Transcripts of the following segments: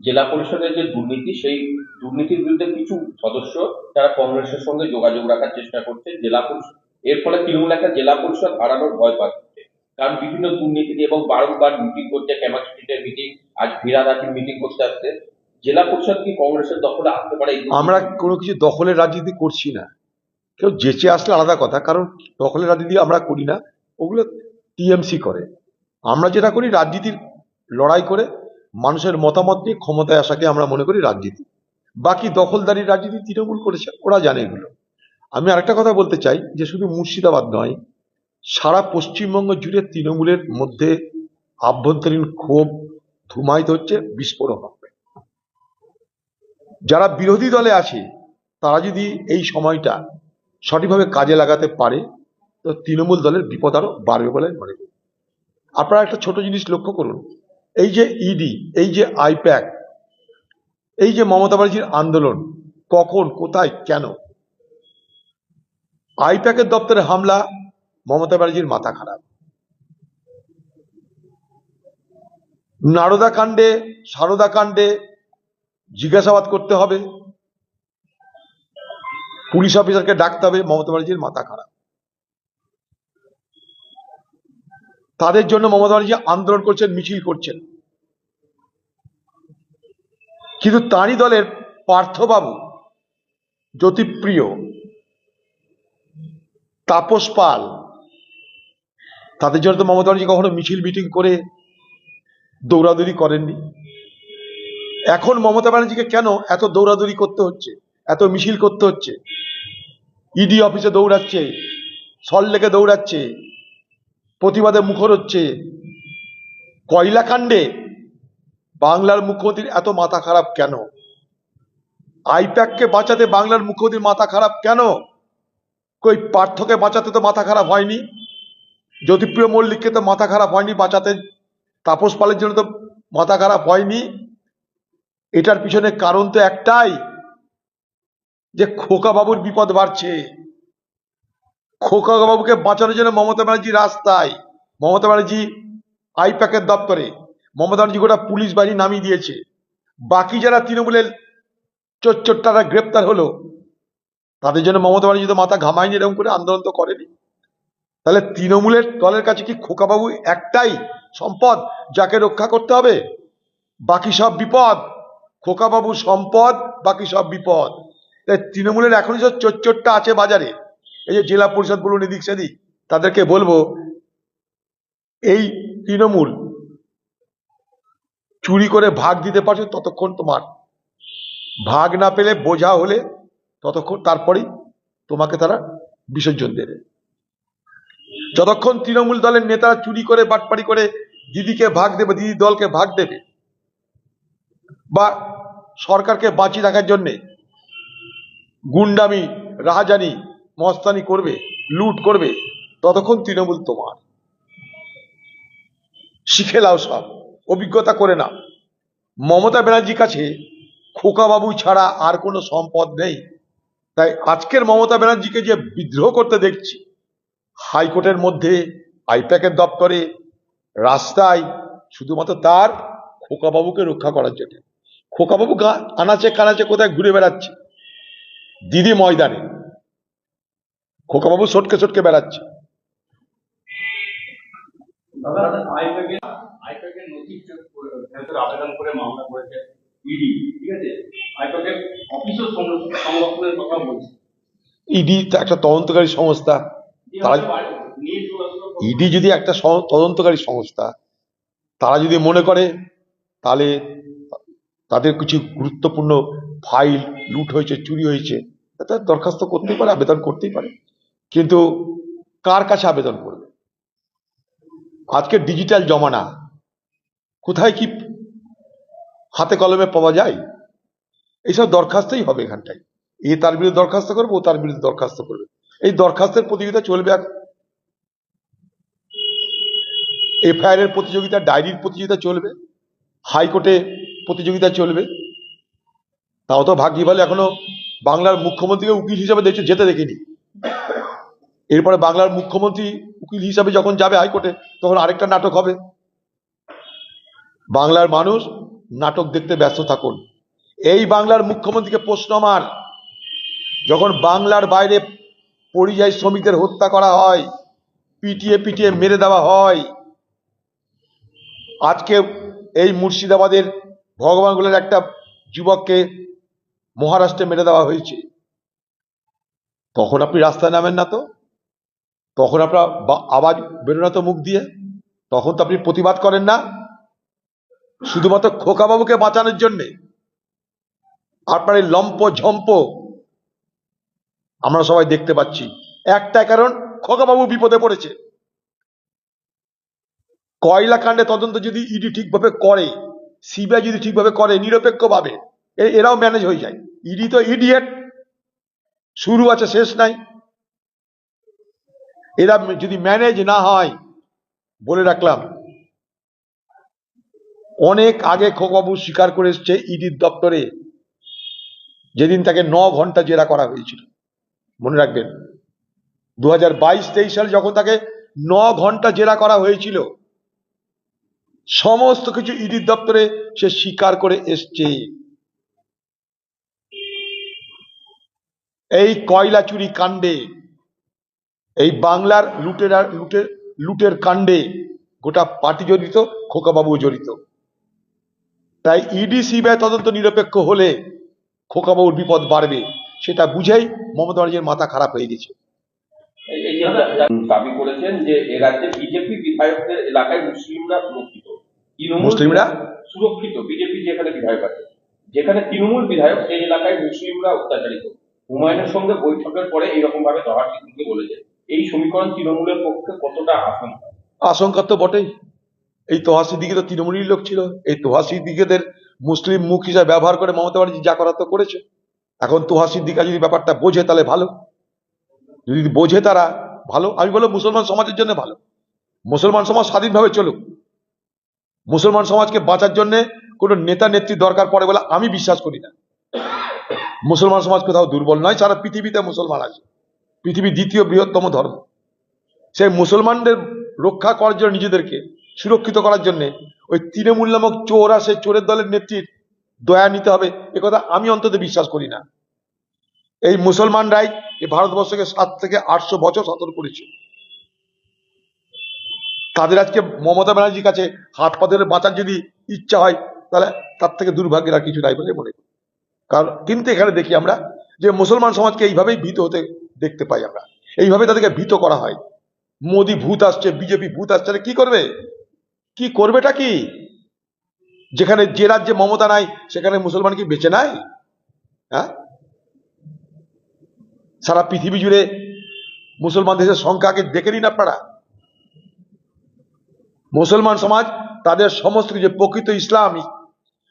জেলা পরিষদের যে দুর্নীতি, সেই দুর্নীতির বিরুদ্ধে কিছু সদস্য তারা কংগ্রেসের সঙ্গে যোগাযোগ রাখার চেষ্টা করছে। জেলা পরিষদ এর ফলে তৃণমূল একটা জেলা পরিষদ হারানোর ভয় পাচ্ছে। কারণ বিভিন্ন দুর্নীতি নিয়ে এবং বারংবার মিটিং করছে ক্যামাক মিটিং আজ ভিড়াদাসির মিটিং করতে আসছে জেলা পরিষদ কি কংগ্রেসের দখলে আসতে পারে আমরা কোনো কিছু দখলের রাজনীতি করছি না। কেউ যেচে আসলে আলাদা কথা, কারণ দখলের রাজনীতি আমরা করি না। ওগুলো টিএমসি করে। আমরা যেটা করি, রাজনীতির লড়াই করে মানুষের মতামত নিয়ে ক্ষমতায় আসাকে আমরা মনে করি রাজনীতি। বাকি দখলদারি রাজনীতি তৃণমূল করেছে, ওরা জানে এগুলো। আমি আরেকটা কথা বলতে চাই, যে শুধু মুর্শিদাবাদ নয়, সারা পশ্চিমবঙ্গ জুড়ে তৃণমূলের মধ্যে আভ্যন্তরীণ ক্ষোভ ধুমায়িত হচ্ছে, বিস্ফোরণ হবে। যারা বিরোধী দলে আছে, তারা যদি এই সময়টা সঠিকভাবে কাজে লাগাতে পারে, তো তৃণমূল দলের বিপদ আরও বাড়বে বলে মনে করি। আপনারা একটা ছোট জিনিস লক্ষ্য করুন এই যে ইডি এই যে আইপ্যাক এই যে মমতা ব্যানার্জির আন্দোলন, কখন, কোথায়, কেন? আইপ্যাকের দপ্তরে হামলা, মমতা ব্যানার্জির মাথা খারাপ। নারদা কাণ্ডে সারদা কাণ্ডে জিজ্ঞাসাবাদ করতে হবে। পুলিশ অফিসারকে ডাকতে হবে, মমতা ব্যানার্জির মাথা খারাপ। তাদের জন্য মমতা ব্যানার্জি আন্দোলন করছেন, মিছিল করছেন। কিন্তু তাঁরই দলের পার্থবাবু, জ্যোতিপ্রিয়, তাপস পাল, তাদের জন্য তো মমতা ব্যানার্জি কখনো মিছিল মিটিং করে দৌড়াদৌড়ি করেননি। এখন মমতা ব্যানার্জিকে কেন এত দৌড়াদৌড়ি করতে হচ্ছে, এত মিছিল করতে হচ্ছে? ইডি অফিসে দৌড়াচ্ছে সল্লেকে দৌড়াচ্ছে প্রতিবাদে মুখর হচ্ছে কয়লা কাণ্ডে বাংলার মুখ্যমন্ত্রীর এত মাথা খারাপ কেন? আইপ্যাককে বাঁচাতে বাংলার মুখ্যমন্ত্রীর মাথা খারাপ কেন? কই পার্থকে বাঁচাতে তো মাথা খারাপ হয়নি? জ্যোতিপ্রিয় মল্লিককে তো মাথা খারাপ হয়নি বাঁচাতে, তাপস পালের জন্য তো মাথা খারাপ হয়নি? এটার পিছনে কারণ তো একটাই, যে খোকা বাবুর বিপদ বাড়ছে। খোকা বাবুকে বাঁচানোর জন্য মমতা ব্যানার্জি রাস্তায়, মমতা ব্যানার্জি আইপ্যাকের দপ্তরে, মমতা ব্যানার্জি গোটা পুলিশ বাহিনী নামিয়ে দিয়েছে। বাকি যারা তৃণমূলের চোরটারা গ্রেপ্তার হলো, তাদের জন্য মমতা ব্যানার্জি তো মাথা ঘামায়নি, এরকম করে আন্দোলন তো করেনি। তাহলে তৃণমূলের দলের কাছে কি খোকাবাবু একটাই সম্পদ যাকে রক্ষা করতে হবে? বাকি সব বিপদ। খোকাবাবু সম্পদ, বাকি সব বিপদ। তাই তৃণমূলের এখনই সব চোরটা আছে বাজারে। এই যে জেলা পরিষদ বলুন, এদিক সেদিক, তাদেরকে বলব, এই তৃণমূল চুরি করে ভাগ দিতে পারছ ততক্ষণ তোমার। ভাগ না পেলে বোঝা হলে ততক্ষণ তারপরেই তোমাকে তারা বিসর্জন দেবে। যতক্ষণ তৃণমূল দলের নেতারা চুরি করে, বাটপাড়ি করে দিদিকে ভাগ দেবে, দিদি দলকে ভাগ দেবে, বা সরকারকে বাঁচিয়ে রাখার জন্যে গুন্ডামি, রাহাজানি মস্তানি করবে, লুট করবে, ততক্ষণ তৃণমূল তোমার। শিখে লাও সব, অভিজ্ঞতা করে না মমতা ব্যানার্জির কাছে খোকাবাবু ছাড়া আর কোনো সম্পদ নেই। তাই আজকের মমতা ব্যানার্জিকে যে বিদ্রোহ করতে দেখছি, হাইকোর্টের মধ্যে, আইপ্যাকের দপ্তরে, রাস্তায়, শুধুমাত্র তার খোকাবাবুকে রক্ষা করার জন্য। খোকাবাবু আনাচে কানাচে কোথায় ঘুরে বেড়াচ্ছে? দিদি ময়দানে। খোকাবাবু সটকে সটকে বেড়াচ্ছে। আবেদন করে মামলা করেছে ইডি ঠিক আছে? আইপ্যাকের অফিসও সংরক্ষণের কথা বলছে। ইডি একটা তদন্তকারী সংস্থা। তারা- ইডি যদি একটা তদন্তকারী সংস্থা তারা যদি মনে করে তাহলে তাদের কিছু গুরুত্বপূর্ণ ফাইল লুট হয়েছে চুরি হয়েছে তার দরখাস্ত করতেই পারে আবেদন করতেই পারে। কিন্তু কার কাছে আবেদন করবে? আজকে ডিজিটাল জমানা, কোথায় কি হাতে কলমে পাওয়া যায়? এইসব দরখাস্তই হবে এখানটায়। এ তার বিরুদ্ধে দরখাস্ত করবে, ও তার বিরুদ্ধে দরখাস্ত করবে। এই দরখাস্তের প্রতিযোগিতা চলবে এখন। এফআইআর এর প্রতিযোগিতা, ডায়েরির প্রতিযোগিতা চলবে। হাইকোর্টে প্রতিযোগিতা চলবে। তাও তো ভাগ্যি বলে এখনও বাংলার মুখ্যমন্ত্রীকে উকিল হিসাবে দেখছে যেতে দেখিনি। এরপরে বাংলার মুখ্যমন্ত্রী উকিল হিসাবে যখন যাবে হাইকোর্টে, তখন আরেকটা নাটক হবে। বাংলার মানুষ নাটক দেখতে ব্যস্ত থাকুন। এই বাংলার মুখ্যমন্ত্রীকে প্রশ্ন আমার, যখন বাংলার বাইরে পরিযায়ী শ্রমিকদের হত্যা করা হয়, পিটিয়ে পিটিয়ে মেরে দেওয়া হয়, আজকে এই মুর্শিদাবাদের ভগবানগুলোর একটা যুবককে মহারাষ্ট্রে মেরে দেওয়া হয়েছে, তখন আপনি রাস্তায় নামেন না তো? তখন আপনার আওয়াজ বেরো না তো মুখ দিয়ে। তখন তো আপনি প্রতিবাদ করেন না। শুধুমাত্র খোকাবাবুকে বাঁচানোর জন্যে। আপনার এই লম্প ঝম্প আমরা সবাই দেখতে পাচ্ছি। একটা কারণ, খোকাবাবু বিপদে পড়েছে। কয়লা কাণ্ডে তদন্ত যদি ইডি ঠিকভাবে করে, সিবিআই যদি ঠিকভাবে করে, নিরপেক্ষভাবে এরাও ম্যানেজ হয়ে যায়। ইডি তো ইডিয়েট শুরু আছে, শেষ নাই। এরা যদি ম্যানেজ না হয়, বলে রাখলাম, অনেক আগে খোকাবু স্বীকার করে এসছে ইডির দপ্তরে, যেদিন তাকে ন ঘণ্টা জেরা করা হয়েছিল। মনে রাখবেন দু হাজার বাইশ তেইশ সালে যখন তাকে ন ঘণ্টা জেরা করা হয়েছিল, সমস্ত কিছু ইডির দপ্তরে সে স্বীকার করে এসছে। এই কয়লা চুরি কাণ্ডে এই বাংলার লুটের লুটের লুটের কাণ্ডে গোটা পার্টি জড়িত খোকাবাবু জড়িত। তাই ইডি সিবিআই তদন্ত নিরপেক্ষ হলে খোকাবাবুর বিপদ বাড়বে সেটা বুঝেই মমতা ব্যানার্জির মাথা খারাপ হয়ে গেছে। এই এই দাবি করেছেন যে এ রাজ্যে বিজেপি বিধায়কদের এলাকায় মুসলিমরা সুরক্ষিত তৃণমূল মুসলিমরা? সুরক্ষিত বিজেপি যেখানে বিধায়ক আছে যেখানে তৃণমূল বিধায়ক সেই এলাকায় মুসলিমরা অত্যাচারিত। হুমায়ুনের সঙ্গে বৈঠকের পরে এইরকম ভাবে সিদ্দিকী বলেছে এই সমীকরণ তৃণমূলের পক্ষে কতটা আশঙ্কা আশঙ্কা তো বটেই। এই তোহাসি দিকে তো তৃণমূলের লোক ছিল। এই তোহাসি দিকেদের মুসলিম মুখ হিসাবে ব্যবহার করে মমতা ব্যানার্জি যা করার তো করেছে। এখন তোহাসির দিকা যদি ব্যাপারটা বোঝে, তাহলে ভালো। যদি বোঝে তারা, ভালো। আমি বলব মুসলমান সমাজের জন্য ভালো। মুসলমান সমাজ স্বাধীনভাবে চলুক। মুসলমান সমাজকে বাঁচার জন্য কোনো নেতা নেত্রী দরকার পড়ে বলে আমি বিশ্বাস করি না। মুসলমান সমাজ কোথাও দুর্বল নয়, সারা পৃথিবীতে মুসলমান আছে। পৃথিবীর দ্বিতীয় বৃহত্তম ধর্ম। সেই মুসলমানদের রক্ষা করার জন্য নিজেদেরকে সুরক্ষিত করার জন্য ওই তৃণমূল নামক চোর আসে চোরের দলের নেত্রীর দয়া নিতে হবে কথা আমি অন্তত বিশ্বাস করি না। এই মুসলমানরাই এই ভারতবর্ষকে সাত থেকে আটশো বছর শাসন করেছে। তাদের আজকে মমতা ব্যানার্জির কাছে হাত পা ধরে বাঁচার যদি ইচ্ছা হয়, তাহলে তার থেকে দুর্ভাগ্যের আর কিছু নাই বলে মনে করি। কারণ, কিন্তু এখানে দেখি আমরা যে মুসলমান সমাজকে এইভাবেই ভীত হতে দেখতে পাই আমরা। এইভাবে তাদেরকে ভীত করা হয়। মোদি ভূত আসছে, বিজেপি ভূত আসছে কি করবে? কি করবেটা কি? যেখানে যে রাজ্যে মমতা নাই, সেখানে মুসলমান কি বেঁচে নাই? হ্যাঁ? সারা পৃথিবী জুড়ে মুসলমান দেশের সংখ্যাকে দেখে নিন আপনারা। মুসলমান সমাজ তাদের সমস্ত কিছু, প্রকৃত ইসলামী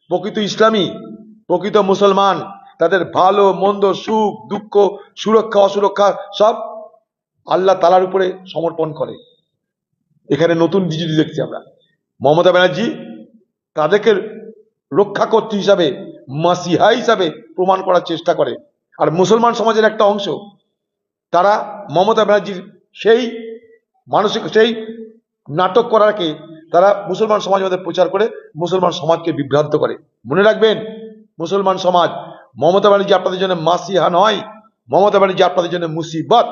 প্রকৃত ইসলামী, প্রকৃত মুসলমান তাদের ভালো, মন্দ, সুখ, দুঃখ, সুরক্ষা, অসুরক্ষা সব আল্লাহ তালার উপরে সমর্পণ করে। এখানে নতুন ডিজিটি দেখছি আমরা। মমতা ব্যানার্জি তাদেরকে রক্ষা করতে হিসাবে মাসিহা হিসাবে প্রমাণ করার চেষ্টা করে। আর মুসলমান সমাজের একটা অংশ, তারা মমতা ব্যানার্জির সেই মানসিক, সেই নাটক করাকে তারা মুসলমান সমাজের মধ্যে প্রচার করে, মুসলমান সমাজকে বিভ্রান্ত করে। মনে রাখবেন, মুসলমান সমাজ মমতা ব্যানার্জি আপনাদের জন্য মাসিহা নয় মমতা বাণিজ্য আপনাদের জন্য মুসিবত।